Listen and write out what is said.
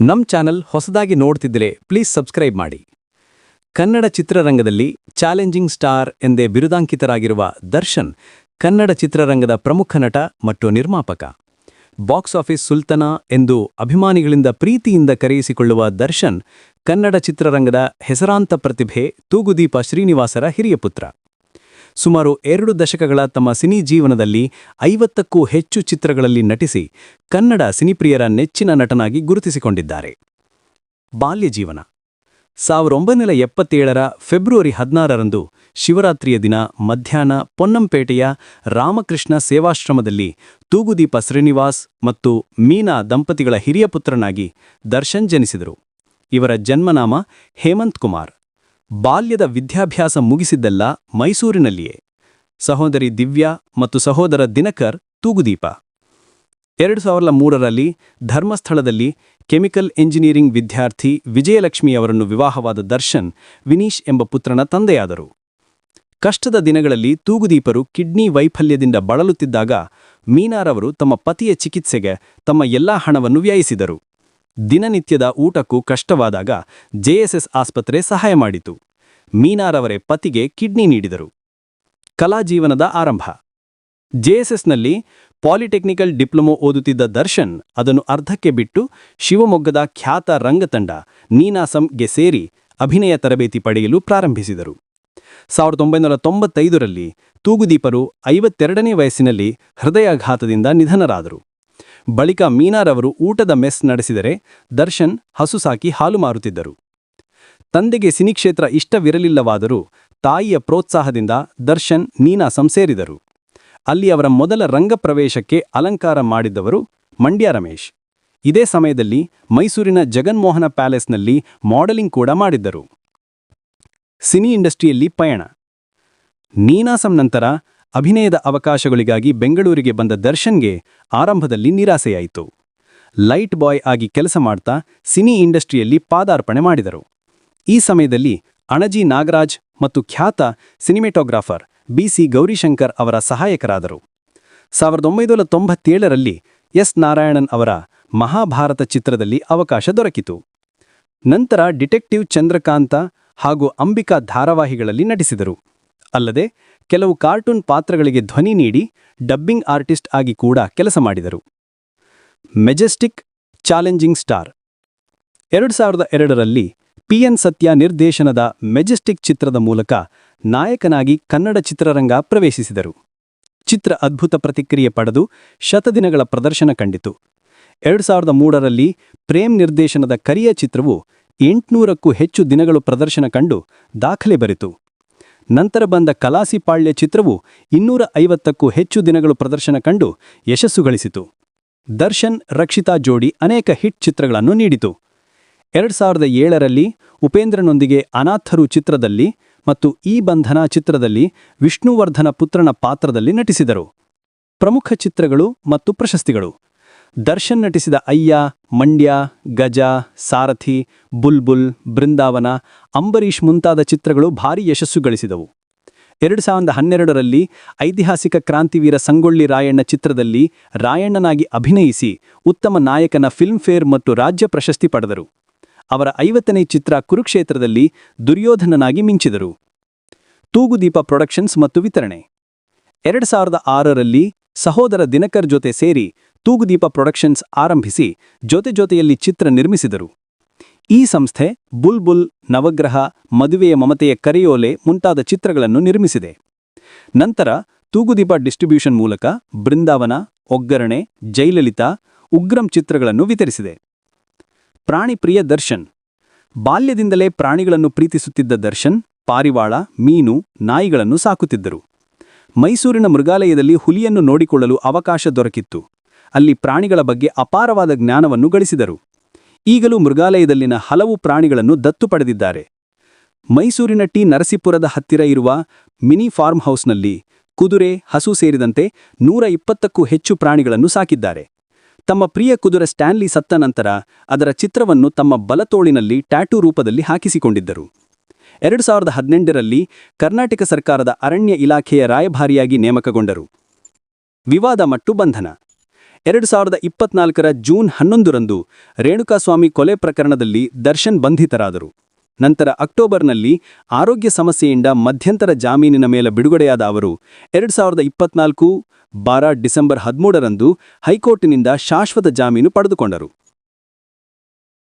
ನಮ್ ಚಾನಲ್ ಹೊಸದಾಗಿ ನೋಡ್ತಿದ್ರೆ ಪ್ಲೀಸ್ ಸಬ್ಸ್ಕ್ರೈಬ್ ಮಾಡಿ. ಕನ್ನಡ ಚಿತ್ರರಂಗದಲ್ಲಿ ಚಾಲೆಂಜಿಂಗ್ ಸ್ಟಾರ್ ಎಂದೇ ಬಿರುದಾಂಕಿತರಾಗಿರುವ ದರ್ಶನ್ ಕನ್ನಡ ಚಿತ್ರರಂಗದ ಪ್ರಮುಖ ನಟ ಮತ್ತು ನಿರ್ಮಾಪಕ. ಬಾಕ್ಸ್ ಆಫೀಸ್ ಸುಲ್ತಾನ ಎಂದು ಅಭಿಮಾನಿಗಳಿಂದ ಪ್ರೀತಿಯಿಂದ ಕರೆಯಿಸಿಕೊಳ್ಳುವ ದರ್ಶನ್ ಕನ್ನಡ ಚಿತ್ರರಂಗದ ಹೆಸರಾಂತ ಪ್ರತಿಭೆ ತೂಗುದೀಪ ಶ್ರೀನಿವಾಸರ ಹಿರಿಯ ಪುತ್ರ. ಸುಮಾರು ಎರಡು ದಶಕಗಳ ತಮ್ಮ ಸಿನಿ ಜೀವನದಲ್ಲಿ ಐವತ್ತಕ್ಕೂ ಹೆಚ್ಚು ಚಿತ್ರಗಳಲ್ಲಿ ನಟಿಸಿ ಕನ್ನಡ ಸಿನಿಪ್ರಿಯರ ನೆಚ್ಚಿನ ನಟನಾಗಿ ಗುರುತಿಸಿಕೊಂಡಿದ್ದಾರೆ. ಬಾಲ್ಯ ಜೀವನ. ಸಾವಿರ ಒಂಬೈನೂರ ಎಪ್ಪತ್ತೇಳರ ಫೆಬ್ರವರಿ ಹದಿನಾರರಂದು ಶಿವರಾತ್ರಿಯ ದಿನ ಮಧ್ಯಾಹ್ನ ಪೊನ್ನಂಪೇಟೆಯ ರಾಮಕೃಷ್ಣ ಸೇವಾಶ್ರಮದಲ್ಲಿ ತೂಗುದೀಪ ಶ್ರೀನಿವಾಸ್ ಮತ್ತು ಮೀನಾ ದಂಪತಿಗಳ ಹಿರಿಯ ಪುತ್ರನಾಗಿ ದರ್ಶನ್ ಜನಿಸಿದರು. ಇವರ ಜನ್ಮನಾಮ ಹೇಮಂತ್ ಕುಮಾರ್. ಬಾಲ್ಯದ ವಿದ್ಯಾಭ್ಯಾಸ ಮುಗಿಸಿದ್ದೆಲ್ಲ ಮೈಸೂರಿನಲ್ಲಿಯೇ. ಸಹೋದರಿ ದಿವ್ಯಾ ಮತ್ತು ಸಹೋದರ ದಿನಕರ್, ತೂಗುದೀಪ. ಎರಡು ಸಾವಿರದ ಮೂರರಲ್ಲಿ ಧರ್ಮಸ್ಥಳದಲ್ಲಿ ಕೆಮಿಕಲ್ ಎಂಜಿನಿಯರಿಂಗ್ ವಿದ್ಯಾರ್ಥಿ ವಿಜಯಲಕ್ಷ್ಮಿಯವರನ್ನು ವಿವಾಹವಾದ ದರ್ಶನ್, ವಿನೀಶ್ ಎಂಬ ಪುತ್ರನ ತಂದೆಯಾದರು. ಕಷ್ಟದ ದಿನಗಳಲ್ಲಿ ತೂಗುದೀಪರು ಕಿಡ್ನಿ ವೈಫಲ್ಯದಿಂದ ಬಳಲುತ್ತಿದ್ದಾಗ ಮೀನಾರವರು ತಮ್ಮ ಪತಿಯ ಚಿಕಿತ್ಸೆಗೆ ತಮ್ಮ ಎಲ್ಲಾ ಹಣವನ್ನು ವ್ಯಯಿಸಿದರು. ದಿನನಿತ್ಯದ ಊಟಕ್ಕೂ ಕಷ್ಟವಾದಾಗ ಜೆಎಸ್ಎಸ್ ಆಸ್ಪತ್ರೆ ಸಹಾಯ ಮಾಡಿತು. ಮೀನಾರವರೇ ಪತಿಗೆ ಕಿಡ್ನಿ ನೀಡಿದರು. ಕಲಾ ಜೀವನದ ಆರಂಭ. ಜೆಎಸ್ಎಸ್ನಲ್ಲಿ ಪಾಲಿಟೆಕ್ನಿಕಲ್ ಡಿಪ್ಲೊಮೊ ಓದುತ್ತಿದ್ದ ದರ್ಶನ್ ಅದನ್ನು ಅರ್ಧಕ್ಕೆ ಬಿಟ್ಟು ಶಿವಮೊಗ್ಗದ ಖ್ಯಾತ ರಂಗತಂಡ ನೀನಾಸಂಗೆ ಸೇರಿ ಅಭಿನಯ ತರಬೇತಿ ಪಡೆಯಲು ಪ್ರಾರಂಭಿಸಿದರು. ಸಾವಿರದ ಒಂಬೈನೂರ ತೊಂಬತ್ತೈದರಲ್ಲಿ ತೂಗುದೀಪರು ಐವತ್ತೆರಡನೇ ವಯಸ್ಸಿನಲ್ಲಿ ಹೃದಯಾಘಾತದಿಂದ ನಿಧನರಾದರು. ಬಳಿಕ ಮೀನಾರವರು ಊಟದ ಮೆಸ್ ನಡೆಸಿದರೆ ದರ್ಶನ್ ಹಸು ಸಾಕಿ ಹಾಲು ಮಾರುತ್ತಿದ್ದರು. ತಂದೆಗೆ ಸಿನಿಕ್ಷೇತ್ರ ಇಷ್ಟವಿರಲಿಲ್ಲವಾದರೂ ತಾಯಿಯ ಪ್ರೋತ್ಸಾಹದಿಂದ ದರ್ಶನ್ ನೀನಾಸಂ ಸೇರಿದರು ಅಲ್ಲಿ ಅವರ ಮೊದಲ ರಂಗಪ್ರವೇಶಕ್ಕೆ ಅಲಂಕಾರ ಮಾಡಿದ್ದವರು ಮಂಡ್ಯ ರಮೇಶ್. ಇದೇ ಸಮಯದಲ್ಲಿ ಮೈಸೂರಿನ ಜಗನ್ಮೋಹನ ಪ್ಯಾಲೇಸ್ನಲ್ಲಿ ಮಾಡೆಲಿಂಗ್ ಕೂಡ ಮಾಡಿದ್ದರು. ಸಿನಿ ಇಂಡಸ್ಟ್ರಿಯಲ್ಲಿ ಪಯಣ. ನೀನಾಸಂ ನಂತರ ಅಭಿನಯದ ಅವಕಾಶಗಳಿಗಾಗಿ ಬೆಂಗಳೂರಿಗೆ ಬಂದ ದರ್ಶನ್ಗೆ ಆರಂಭದಲ್ಲಿ ನಿರಾಸೆಯಾಯಿತು. ಲೈಟ್ ಬಾಯ್ ಆಗಿ ಕೆಲಸ ಮಾಡ್ತಾ ಸಿನಿ ಇಂಡಸ್ಟ್ರಿಯಲ್ಲಿ ಪಾದಾರ್ಪಣೆ ಮಾಡಿದರು. ಈ ಸಮಯದಲ್ಲಿ ಅಣಜಿ ನಾಗರಾಜ್ ಮತ್ತು ಖ್ಯಾತ ಸಿನಿಮೆಟೋಗ್ರಾಫರ್ ಬಿಸಿ ಗೌರಿಶಂಕರ್ ಅವರ ಸಹಾಯಕರಾದರು. ಸಾವಿರದ ಒಂಬೈನೂರ ತೊಂಬತ್ತೇಳರಲ್ಲಿ ಎಸ್. ನಾರಾಯಣನ್ ಅವರ ಮಹಾಭಾರತ ಚಿತ್ರದಲ್ಲಿ ಅವಕಾಶ ದೊರಕಿತು. ನಂತರ ಡಿಟೆಕ್ಟಿವ್ ಚಂದ್ರಕಾಂತ ಹಾಗೂ ಅಂಬಿಕಾ ಧಾರಾವಾಹಿಗಳಲ್ಲಿ ನಟಿಸಿದರು. ಅಲ್ಲದೆ ಕೆಲವು ಕಾರ್ಟೂನ್ ಪಾತ್ರಗಳಿಗೆ ಧ್ವನಿ ನೀಡಿ ಡಬ್ಬಿಂಗ್ ಆರ್ಟಿಸ್ಟ್ ಆಗಿ ಕೂಡ ಕೆಲಸ ಮಾಡಿದರು. Majestic challenging star. ಎರಡು ಸಾವಿರದ ಎರಡರಲ್ಲಿ ಪಿಎನ್ ಸತ್ಯ ನಿರ್ದೇಶನದ ಮೆಜೆಸ್ಟಿಕ್ ಚಿತ್ರದ ಮೂಲಕ ನಾಯಕನಾಗಿ ಕನ್ನಡ ಚಿತ್ರರಂಗ ಪ್ರವೇಶಿಸಿದರು. ಚಿತ್ರ ಅದ್ಭುತ ಪ್ರತಿಕ್ರಿಯೆ ಪಡೆದು ಶತದಿನಗಳ ಪ್ರದರ್ಶನ ಕಂಡಿತು. ಎರಡು ಸಾವಿರದ ಮೂರರಲ್ಲಿ ಪ್ರೇಮ್ ನಿರ್ದೇಶನದ ಕರಿಯ ಚಿತ್ರವು ಎಂಟುನೂರಕ್ಕೂ ಹೆಚ್ಚು ದಿನಗಳು ಪ್ರದರ್ಶನ ಕಂಡು ದಾಖಲೆ ಬರಿತು. ನಂತರ ಬಂದ ಕಲಾಸಿಪಾಳ್ಯ ಚಿತ್ರವು ಇನ್ನೂರ ಐವತ್ತಕ್ಕೂ ಹೆಚ್ಚು ದಿನಗಳು ಪ್ರದರ್ಶನ ಕಂಡು ಯಶಸ್ಸು ಗಳಿಸಿತು. ದರ್ಶನ್, ರಕ್ಷಿತಾ ಜೋಡಿ ಅನೇಕ ಹಿಟ್ ಚಿತ್ರಗಳನ್ನು ನೀಡಿತು. ಎರಡು ಸಾವಿರದ ಏಳರಲ್ಲಿ ಉಪೇಂದ್ರನೊಂದಿಗೆ ಅನಾಥರು ಚಿತ್ರದಲ್ಲಿ ಮತ್ತು ಈ ಬಂಧನ ಚಿತ್ರದಲ್ಲಿ ವಿಷ್ಣುವರ್ಧನ ಪುತ್ರನ ಪಾತ್ರದಲ್ಲಿ ನಟಿಸಿದರು. ಪ್ರಮುಖ ಚಿತ್ರಗಳು ಮತ್ತು ಪ್ರಶಸ್ತಿಗಳು. ದರ್ಶನ್ ನಟಿಸಿದ ಅಯ್ಯ, ಮಂಡ್ಯ, ಗಜ, ಸಾರಥಿ, ಬುಲ್ಬುಲ್, ಬೃಂದಾವನ, ಅಂಬರೀಷ್ ಮುಂತಾದ ಚಿತ್ರಗಳು ಭಾರೀ ಯಶಸ್ಸು ಗಳಿಸಿದವು. ಎರಡು ಸಾವಿರದ ಹನ್ನೆರಡರಲ್ಲಿ ಐತಿಹಾಸಿಕ ಕ್ರಾಂತಿವೀರ ಸಂಗೊಳ್ಳಿ ರಾಯಣ್ಣ ಚಿತ್ರದಲ್ಲಿ ರಾಯಣ್ಣನಾಗಿ ಅಭಿನಯಿಸಿ ಉತ್ತಮ ನಾಯಕನ ಫಿಲ್ಮ್ಫೇರ್ ಮತ್ತು ರಾಜ್ಯ ಪ್ರಶಸ್ತಿ ಪಡೆದರು. ಅವರ ಐವತ್ತನೇ ಚಿತ್ರ ಕುರುಕ್ಷೇತ್ರದಲ್ಲಿ ದುರ್ಯೋಧನನಾಗಿ ಮಿಂಚಿದರು. ತೂಗುದೀಪ ಪ್ರೊಡಕ್ಷನ್ಸ್ ಮತ್ತು ವಿತರಣೆ. ಎರಡು ಸಾವಿರದ ಆರರಲ್ಲಿ ಸಹೋದರ ದಿನಕರ್ ಜೊತೆ ಸೇರಿ ತೂಗುದೀಪ ಪ್ರೊಡಕ್ಷನ್ಸ್ ಆರಂಭಿಸಿ ಜೊತೆ ಜೊತೆಯಲ್ಲಿ ಚಿತ್ರ ನಿರ್ಮಿಸಿದರು. ಈ ಸಂಸ್ಥೆ ಬುಲ್ಬುಲ್ ನವಗ್ರಹ ಮದುವೆಯ ಮಮತೆಯ ಕರೆಯೋಲೆ ಮುಂತಾದ ಚಿತ್ರಗಳನ್ನು ನಿರ್ಮಿಸಿದೆ. ನಂತರ ತೂಗುದೀಪ ಡಿಸ್ಟ್ರಿಬ್ಯೂಷನ್ ಮೂಲಕ ಬೃಂದಾವನ, ಒಗ್ಗರಣೆ ಜೈಲಲಿತಾ ಉಗ್ರಂ ಚಿತ್ರಗಳನ್ನು ವಿತರಿಸಿದೆ. ಪ್ರಾಣಿಪ್ರಿಯ ದರ್ಶನ್. ಬಾಲ್ಯದಿಂದಲೇ ಪ್ರಾಣಿಗಳನ್ನು ಪ್ರೀತಿಸುತ್ತಿದ್ದ ದರ್ಶನ್ ಪಾರಿವಾಳ, ಮೀನು, ನಾಯಿಗಳನ್ನು ಸಾಕುತ್ತಿದ್ದರು. ಮೈಸೂರಿನ ಮೃಗಾಲಯದಲ್ಲಿ ಹುಲಿಯನ್ನು ನೋಡಿಕೊಳ್ಳಲು ಅವಕಾಶ ದೊರಕಿತ್ತು. ಅಲ್ಲಿ ಪ್ರಾಣಿಗಳ ಬಗ್ಗೆ ಅಪಾರವಾದ ಜ್ಞಾನವನ್ನು ಗಳಿಸಿದರು. ಈಗಲೂ ಮೃಗಾಲಯದಲ್ಲಿನ ಹಲವು ಪ್ರಾಣಿಗಳನ್ನು ದತ್ತು ಪಡೆದಿದ್ದಾರೆ. ಮೈಸೂರಿನ ಟಿ ನರಸೀಪುರದ ಹತ್ತಿರ ಇರುವ ಮಿನಿ ಫಾರ್ಮ್ ಹೌಸ್ನಲ್ಲಿ ಕುದುರೆ, ಹಸು ಸೇರಿದಂತೆ ನೂರ ಇಪ್ಪತ್ತಕ್ಕೂ ಹೆಚ್ಚು ಪ್ರಾಣಿಗಳನ್ನು ಸಾಕಿದ್ದಾರೆ. ತಮ್ಮ ಪ್ರಿಯ ಕುದುರೆ ಸ್ಟ್ಯಾನ್ಲಿ ಸತ್ತ ನಂತರ ಅದರ ಚಿತ್ರವನ್ನು ತಮ್ಮ ಬಲತೋಳಿನಲ್ಲಿ ಟ್ಯಾಟೂ ರೂಪದಲ್ಲಿ ಹಾಕಿಸಿಕೊಂಡಿದ್ದರು. ಎರಡು ಸಾವಿರದ ಹದಿನೆಂಟರಲ್ಲಿ ಕರ್ನಾಟಕ ಸರ್ಕಾರದ ಅರಣ್ಯ ಇಲಾಖೆಯ ರಾಯಭಾರಿಯಾಗಿ ನೇಮಕಗೊಂಡರು. ವಿವಾದ ಮತ್ತು ಬಂಧನ. ಎರಡು ಸಾವಿರದ ಇಪ್ಪತ್ನಾಲ್ಕರ ಜೂನ್ ಹನ್ನೊಂದರಂದು ರೇಣುಕಾಸ್ವಾಮಿ ಕೊಲೆ ಪ್ರಕರಣದಲ್ಲಿ ದರ್ಶನ್ ಬಂಧಿತರಾದರು. ನಂತರ ಅಕ್ಟೋಬರ್ನಲ್ಲಿ ಆರೋಗ್ಯ ಸಮಸ್ಯೆಯಿಂದ ಮಧ್ಯಂತರ ಜಾಮೀನಿನ ಮೇಲೆ ಬಿಡುಗಡೆಯಾದ ಅವರು ಎರಡು ಸಾವಿರದ ಇಪ್ಪತ್ನಾಲ್ಕು ಬಾರ ಡಿಸೆಂಬರ್ ಹದಿಮೂರರಂದು ಹೈಕೋರ್ಟಿನಿಂದ ಶಾಶ್ವತ ಜಾಮೀನು ಪಡೆದುಕೊಂಡರು.